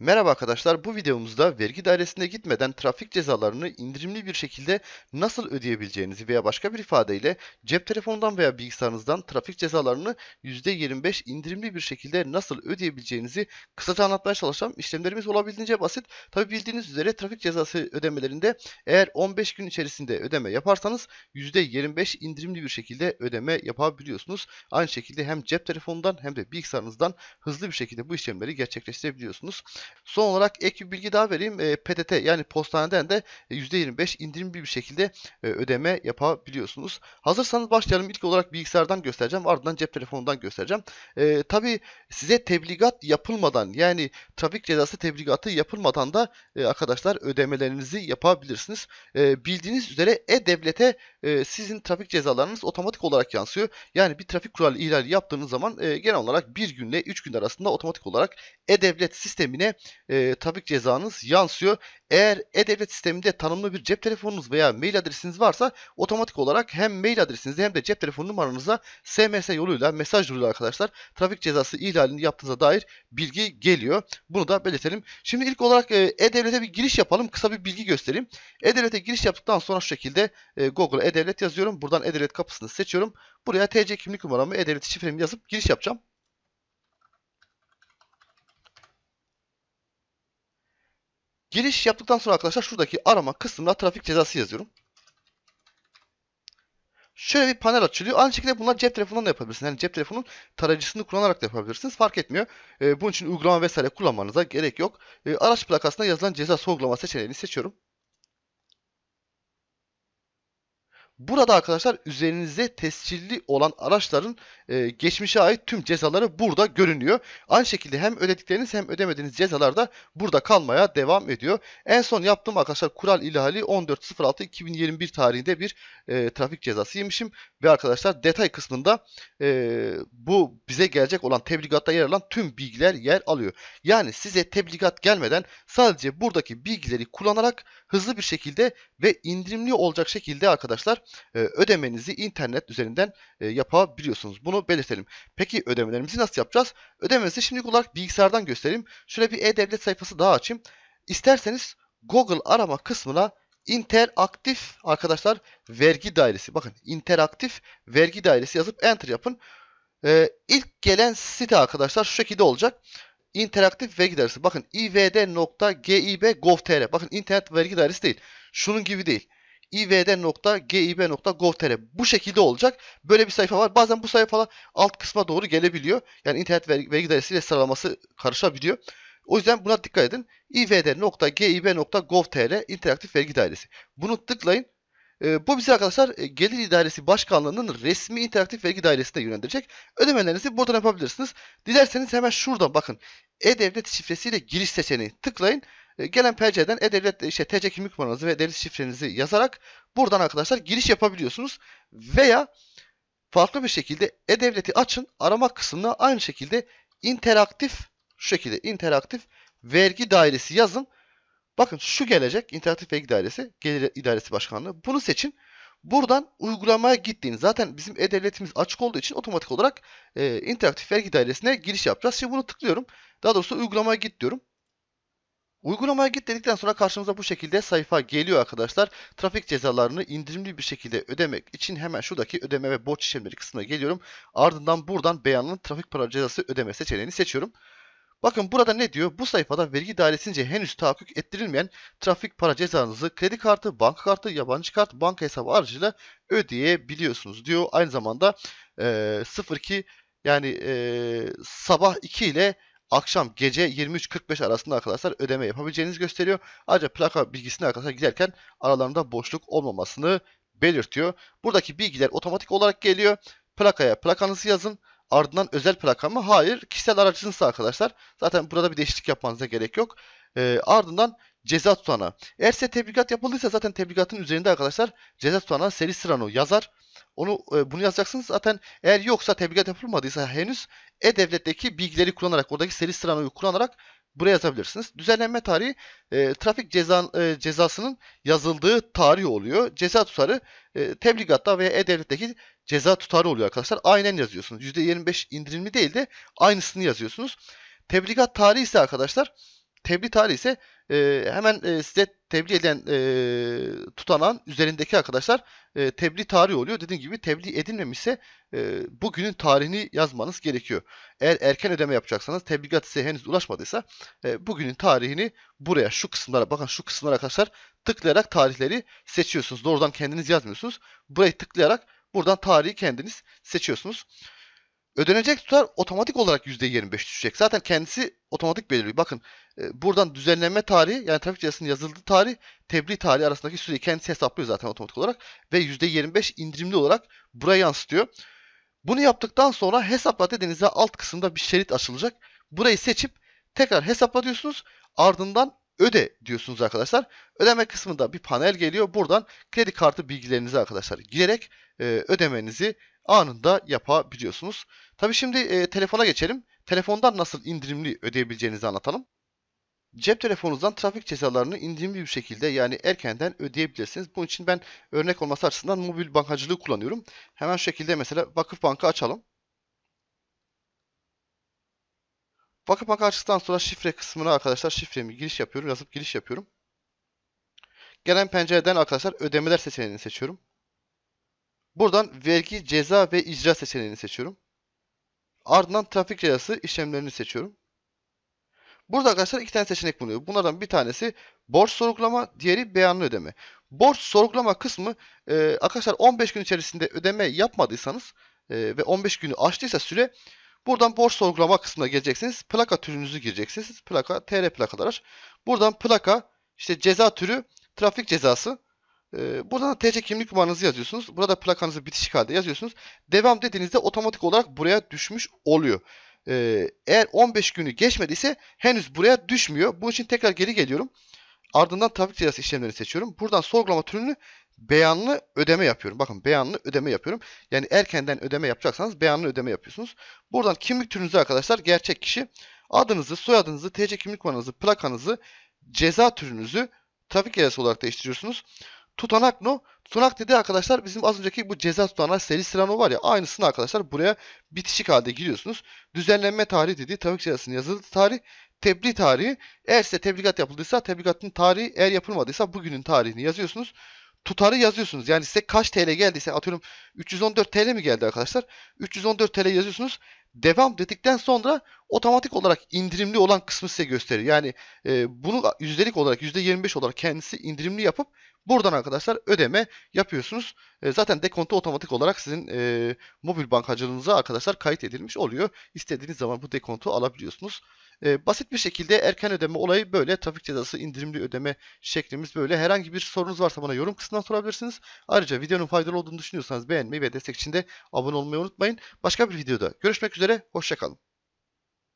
Merhaba arkadaşlar, bu videomuzda vergi dairesine gitmeden trafik cezalarını indirimli bir şekilde nasıl ödeyebileceğinizi veya başka bir ifadeyle cep telefonundan veya bilgisayarınızdan trafik cezalarını %25 indirimli bir şekilde nasıl ödeyebileceğinizi kısaca anlatmaya çalışacağım. İşlemlerimiz olabildiğince basit. Tabi bildiğiniz üzere trafik cezası ödemelerinde eğer 15 gün içerisinde ödeme yaparsanız %25 indirimli bir şekilde ödeme yapabiliyorsunuz. Aynı şekilde hem cep telefonundan hem de bilgisayarınızdan hızlı bir şekilde bu işlemleri gerçekleştirebiliyorsunuz. Son olarak ek bir bilgi daha vereyim. E, PTT yani postaneden de %25 indirimli bir şekilde e, ödeme yapabiliyorsunuz. Hazırsanız başlayalım. İlk olarak bilgisayardan göstereceğim. Ardından cep telefonundan göstereceğim. E, Tabi size tebligat yapılmadan yani trafik cezası tebligatı yapılmadan da e, arkadaşlar ödemelerinizi yapabilirsiniz. E, bildiğiniz üzere E-Devlet'e e, sizin trafik cezalarınız otomatik olarak yansıyor. Yani bir trafik kuralı ihlali yaptığınız zaman e, genel olarak bir günle 3 gün arasında otomatik olarak E-Devlet sistemine e, trafik cezanız yansıyor. Eğer E-Devlet sisteminde tanımlı bir cep telefonunuz veya mail adresiniz varsa otomatik olarak hem mail adresinizde hem de cep telefon numaranıza SMS yoluyla, mesaj yoluyla arkadaşlar trafik cezası ihlalini yaptığınıza dair bilgi geliyor. Bunu da belirtelim. Şimdi ilk olarak e, E-Devlet'e bir giriş yapalım. Kısa bir bilgi göstereyim. E-Devlet'e giriş yaptıktan sonra şu şekilde e, Google'a E-Devlet yazıyorum. Buradan E-Devlet kapısını seçiyorum. Buraya TC kimlik numaramı, E-Devlet şifremi yazıp giriş yapacağım. Giriş yaptıktan sonra arkadaşlar şuradaki arama kısmına trafik cezası yazıyorum. Şöyle bir panel açılıyor. Aynı şekilde bunlar cep telefonundan da yapabilirsiniz. Yani cep telefonun tarayıcısını kullanarak da yapabilirsiniz. Fark etmiyor. Ee, bunun için uygulama vesaire kullanmanıza gerek yok. Ee, araç plakasına yazılan ceza sorgulama seçeneğini seçiyorum. Burada arkadaşlar üzerinizde tescilli olan araçların e, geçmişe ait tüm cezaları burada görünüyor. Aynı şekilde hem ödedikleriniz hem ödemediğiniz cezalar da burada kalmaya devam ediyor. En son yaptığım arkadaşlar kural ihlali 14.06.2021 tarihinde bir e, trafik cezası yemişim. Ve arkadaşlar detay kısmında e, bu bize gelecek olan tebligatta yer alan tüm bilgiler yer alıyor. Yani size tebligat gelmeden sadece buradaki bilgileri kullanarak hızlı bir şekilde ve indirimli olacak şekilde arkadaşlar e, ödemenizi internet üzerinden e, yapabiliyorsunuz. Bunu belirtelim. Peki ödemelerimizi nasıl yapacağız? Ödememizi şimdilik olarak bilgisayardan göstereyim. Şöyle bir e-devlet sayfası daha açayım. İsterseniz Google arama kısmına interaktif arkadaşlar vergi dairesi. Bakın interaktif vergi dairesi yazıp enter yapın. Ee, ilk gelen site arkadaşlar şu şekilde olacak. İnteraktif vergi dairesi. Bakın ivd.gib.gov.tr. Bakın internet vergi dairesi değil. Şunun gibi değil ivd.gib.gov.tr bu şekilde olacak. Böyle bir sayfa var. Bazen bu sayfalar alt kısma doğru gelebiliyor. Yani internet vergi, vergi dairesiyle sıralaması karışabiliyor. O yüzden buna dikkat edin. ivd.gib.gov.tr interaktif vergi dairesi. Bunu tıklayın. E, bu bizi arkadaşlar e, Gelir İdaresi Başkanlığı'nın resmi interaktif vergi dairesine yönlendirecek. Ödemelerinizi buradan yapabilirsiniz. Dilerseniz hemen şuradan bakın. E-Devlet şifresiyle giriş seçeneği tıklayın. E, gelen PC'den E-Devlet işte TC kimlik numaranızı ve devlet şifrenizi yazarak buradan arkadaşlar giriş yapabiliyorsunuz. Veya farklı bir şekilde E-Devlet'i açın. Arama kısmına aynı şekilde interaktif şu şekilde interaktif vergi dairesi yazın. Bakın şu gelecek interaktif vergi dairesi, gelir idaresi başkanlığı. Bunu seçin. Buradan uygulamaya gittiğiniz zaten bizim e-devletimiz açık olduğu için otomatik olarak e, interaktif vergi dairesine giriş yapacağız. Şimdi bunu tıklıyorum. Daha doğrusu uygulamaya git diyorum. Uygulamaya git dedikten sonra karşımıza bu şekilde sayfa geliyor arkadaşlar. Trafik cezalarını indirimli bir şekilde ödemek için hemen şuradaki ödeme ve borç işlemleri kısmına geliyorum. Ardından buradan beyanlı trafik para cezası ödeme seçeneğini seçiyorum. Bakın burada ne diyor? Bu sayfada vergi dairesince henüz tahakkuk ettirilmeyen trafik para cezanızı kredi kartı, banka kartı, yabancı kart, banka hesabı aracılığıyla ödeyebiliyorsunuz diyor. Aynı zamanda e, 02 yani e, sabah 2 ile akşam gece 23.45 arasında arkadaşlar ödeme yapabileceğinizi gösteriyor. Ayrıca plaka bilgisini arkadaşlar giderken aralarında boşluk olmamasını belirtiyor. Buradaki bilgiler otomatik olarak geliyor. Plakaya plakanızı yazın. Ardından özel plaka mı? Hayır. Kişisel aracınızsa arkadaşlar. Zaten burada bir değişiklik yapmanıza gerek yok. E, ardından ceza tutanağı. Eğer size tebligat yapıldıysa zaten tebligatın üzerinde arkadaşlar ceza tutanağı seri sırano yazar. Onu e, bunu yazacaksınız. Zaten eğer yoksa tebligat yapılmadıysa henüz e-devletteki bilgileri kullanarak oradaki seri sıranoyu kullanarak buraya yazabilirsiniz. Düzenlenme tarihi e, trafik ceza, e, cezasının yazıldığı tarih oluyor. Ceza tutarı e, tebligatta veya e-devletteki ceza tutarı oluyor arkadaşlar. Aynen yazıyorsunuz. %25 indirimli değil de aynısını yazıyorsunuz. Tebligat tarihi ise arkadaşlar tebliğ tarihi ise e, hemen e, size tebliğ eden e, tutanağın üzerindeki arkadaşlar e, tebliğ tarihi oluyor. Dediğim gibi tebliğ edilmemişse e, bugünün tarihini yazmanız gerekiyor. Eğer erken ödeme yapacaksanız tebligat size henüz ulaşmadıysa e, bugünün tarihini buraya şu kısımlara bakın şu kısımlara arkadaşlar tıklayarak tarihleri seçiyorsunuz. Doğrudan kendiniz yazmıyorsunuz. Burayı tıklayarak buradan tarihi kendiniz seçiyorsunuz. Ödenecek tutar otomatik olarak %25 düşecek. Zaten kendisi otomatik belirliyor. Bakın e, buradan düzenleme tarihi yani trafik cezasının yazıldığı tarih tebliğ tarihi arasındaki süreyi kendisi hesaplıyor zaten otomatik olarak ve %25 indirimli olarak buraya yansıtıyor. Bunu yaptıktan sonra hesapla dediğinizde alt kısımda bir şerit açılacak. Burayı seçip tekrar hesapla diyorsunuz. Ardından öde diyorsunuz arkadaşlar. Ödeme kısmında bir panel geliyor. Buradan kredi kartı bilgilerinizi arkadaşlar girerek e, ödemenizi anında yapabiliyorsunuz. Tabi şimdi e, telefona geçelim. Telefondan nasıl indirimli ödeyebileceğinizi anlatalım. Cep telefonunuzdan trafik cezalarını indirimli bir şekilde yani erkenden ödeyebilirsiniz. Bunun için ben örnek olması açısından mobil bankacılığı kullanıyorum. Hemen şu şekilde mesela Vakıf Bank'ı açalım. Vakıf Bank açtıktan sonra şifre kısmına arkadaşlar şifremi giriş yapıyorum. Yazıp giriş yapıyorum. Gelen pencereden arkadaşlar ödemeler seçeneğini seçiyorum. Buradan vergi, ceza ve icra seçeneğini seçiyorum. Ardından trafik cezası işlemlerini seçiyorum. Burada arkadaşlar iki tane seçenek bulunuyor. Bunlardan bir tanesi borç sorgulama, diğeri beyanlı ödeme. Borç sorgulama kısmı e, arkadaşlar 15 gün içerisinde ödeme yapmadıysanız e, ve 15 günü aştıysa süre buradan borç sorgulama kısmına geleceksiniz. Plaka türünüzü gireceksiniz. Plaka TR plakalar. Buradan plaka işte ceza türü trafik cezası. E, buradan da TC kimlik numaranızı yazıyorsunuz. Burada plakanızı bitişik halde yazıyorsunuz. Devam dediğinizde otomatik olarak buraya düşmüş oluyor. Ee, eğer 15 günü geçmediyse henüz buraya düşmüyor. Bunun için tekrar geri geliyorum. Ardından trafik cezası işlemlerini seçiyorum. Buradan sorgulama türünü beyanlı ödeme yapıyorum. Bakın beyanlı ödeme yapıyorum. Yani erkenden ödeme yapacaksanız beyanlı ödeme yapıyorsunuz. Buradan kimlik türünüzü arkadaşlar gerçek kişi adınızı, soyadınızı, TC kimlik numaranızı, plakanızı, ceza türünüzü trafik cezası olarak değiştiriyorsunuz. Tutanak no. Tutanak dedi arkadaşlar bizim az önceki bu ceza tutanağı seri sırano var ya aynısını arkadaşlar buraya bitişik halde giriyorsunuz. Düzenlenme tarihi dedi trafik cezasının yazılı tarih. Tebliğ tarihi. Eğer size tebligat yapıldıysa tebligatın tarihi eğer yapılmadıysa bugünün tarihini yazıyorsunuz. Tutarı yazıyorsunuz. Yani size kaç TL geldiyse atıyorum 314 TL mi geldi arkadaşlar? 314 TL yazıyorsunuz. Devam dedikten sonra otomatik olarak indirimli olan kısmı size gösteriyor. Yani e, bunu yüzdelik olarak %25 olarak kendisi indirimli yapıp buradan arkadaşlar ödeme yapıyorsunuz. E, zaten dekontu otomatik olarak sizin e, mobil bankacılığınıza arkadaşlar kayıt edilmiş oluyor. İstediğiniz zaman bu dekontu alabiliyorsunuz. E, basit bir şekilde erken ödeme olayı böyle. Trafik cezası indirimli ödeme şeklimiz böyle. Herhangi bir sorunuz varsa bana yorum kısmından sorabilirsiniz. Ayrıca videonun faydalı olduğunu düşünüyorsanız beğenmeyi ve destek için de abone olmayı unutmayın. Başka bir videoda görüşmek üzere. Hoşçakalın.